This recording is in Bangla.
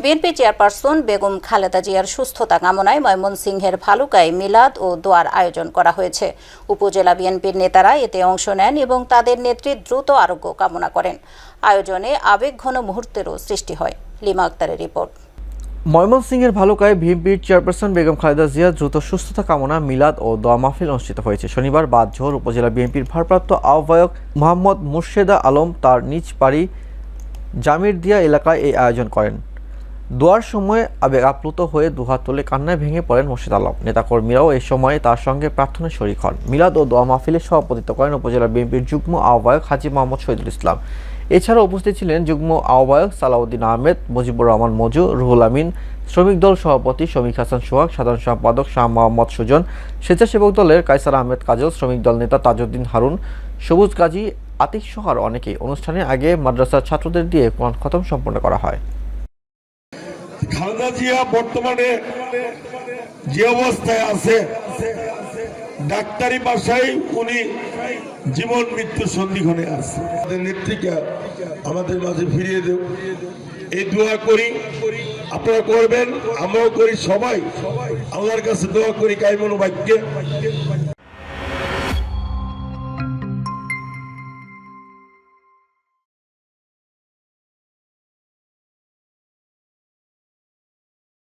বিএনপি চেয়ারপারসন বেগম খালেদা জিয়ার সুস্থতা কামনায় ময়মনসিংহের ভালুকায় মিলাদ ও দোয়ার আয়োজন করা হয়েছে। উপজেলা বিএনপির নেতারা এতে অংশ নেন এবং তাদের নেত্রীর দ্রুত আরোগ্য কামনা করেন। আয়োজনে আবেগঘন মুহূর্তেরও সৃষ্টি হয়। লিমা আক্তারের রিপোর্ট। ময়মনসিংহের ভালুকায় ভিএনপির চেয়ারপারসন বেগম খালেদা জিয়া দ্রুত সুস্থতা কামনা, মিলাদ ও দোয়া মাহফিল অনুষ্ঠিত হয়েছে। শনিবার বাদঝোর উপজেলা বিএনপির ভারপ্রাপ্ত আহ্বায়ক মোহাম্মদ মুর্শেদা আলম তার নিজ বাড়ি জামিরদিয়া এলাকায় এই আয়োজন করেন। দোয়ার সময় আবেগ আপ্লুত হয়ে দুহাত তুলে কান্নায় ভেঙে পড়েন মুর্শেদ আলম। নেতাকর্মীরাও এ সময় তার সঙ্গে প্রার্থনায় শরিক হন। মিলাদ ও দোয়া মাহফিলে সভাপতিত্ব করেন উপজেলা বিএনপির যুগ্ম আহ্বায়ক হাজি মোহাম্মদ শহীদুল ইসলাম। এছাড়াও উপস্থিত ছিলেন যুগ্ম আহ্বায়ক সালাউদ্দিন আহমেদ, মুজিবুর রহমান মজু, রুহুল আমিন, শ্রমিক দল সভাপতি শমিক হাসান সোহাগ, সাধারণ সম্পাদক শাহ মোহাম্মদ সুজন, স্বেচ্ছাসেবক দলের কাইসার আহমেদ কাজল, শ্রমিক দল নেতা তাজউদ্দিন হারুন, সবুজ কাজী আতিক সহ আর অনেকেই। অনুষ্ঠানে আগে মাদ্রাসার ছাত্রদের দিয়ে কোরআন খতম সম্পন্ন করা হয়। খালেদা জিয়া বর্তমানে যে অবস্থায় আছে, ডাক্তারি ভাষায় উনি জীবন মৃত্যু সন্ধিক্ষণে আছে। আমাদের নেত্রীকে আমাদের মাঝে ফিরিয়ে দেব এই দোয়া করি, আপনারা করবেন, আমরাও করি সবাই। আল্লাহর কাছে দোয়া করি কাইমন বাক্যে।